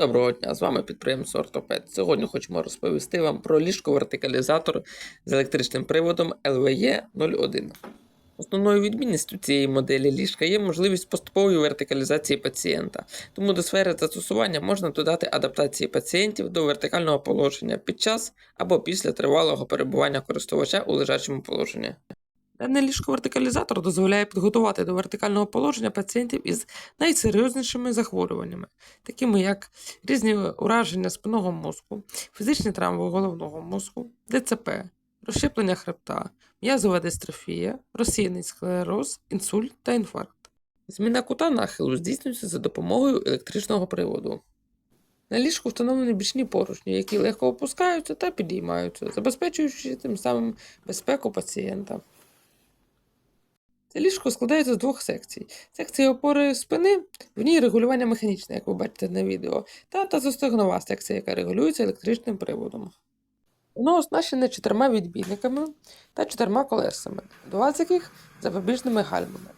Доброго дня, з вами підприємство Ортопед. Сьогодні хочемо розповісти вам про ліжко-вертикалізатор з електричним приводом LVE 01. Основною відмінністю цієї моделі ліжка є можливість поступової вертикалізації пацієнта, тому до сфери застосування можна додати адаптації пацієнтів до вертикального положення під час або після тривалого перебування користувача у лежачому положенні. Даний ліжко-вертикалізатор дозволяє підготувати до вертикального положення пацієнтів із найсерйознішими захворюваннями, такими як різні ураження спинного мозку, фізичні травми головного мозку, ДЦП, розщеплення хребта, м'язова дистрофія, розсіяний склероз, інсульт та інфаркт. Зміна кута нахилу здійснюється за допомогою електричного приводу. На ліжку встановлені бічні поручні, які легко опускаються та підіймаються, забезпечуючи тим самим безпеку пацієнта. Це ліжко складається з двох секцій. Секція опори спини, в ній регулювання механічне, як ви бачите на відео, та тазостегнова секція, яка регулюється електричним приводом. Воно оснащене чотирма відбійниками та чотирма колесами, два з яких запобіжними гальмами,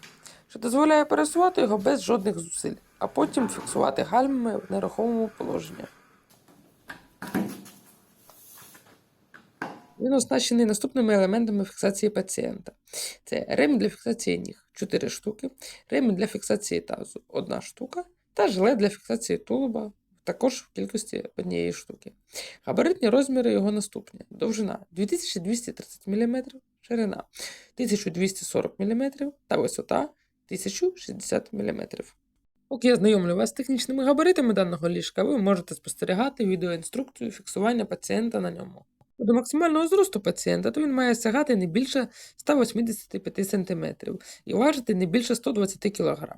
що дозволяє пересувати його без жодних зусиль, а потім фіксувати гальмами в нерухомому положенні. Він оснащений наступними елементами фіксації пацієнта. Це ремінь для фіксації ніг 4 штуки, ремінь для фіксації тазу 1 штука та жилет для фіксації тулуба також в кількості однієї штуки. Габаритні розміри його наступні: довжина 2230 мм, ширина 1240 мм та висота 1060 мм. Поки я знайомлю вас з технічними габаритами даного ліжка, ви можете спостерігати відеоінструкцію фіксування пацієнта на ньому. До максимального зросту пацієнта то він має сягати не більше 185 см і важити не більше 120 кг.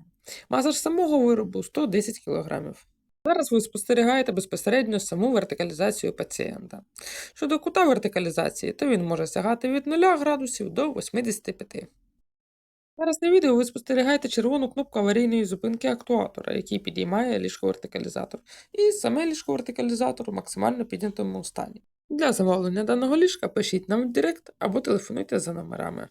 Маса ж самого виробу 110 кг. Зараз ви спостерігаєте безпосередньо саму вертикалізацію пацієнта. Щодо кута вертикалізації, то він може сягати від 0 градусів до 85. Зараз на відео ви спостерігаєте червону кнопку аварійної зупинки актуатора, який підіймає ліжко-вертикалізатор, і саме ліжко-вертикалізатор у максимально піднятому стані. Для замовлення даного ліжка пишіть нам в Директ або телефонуйте за номерами.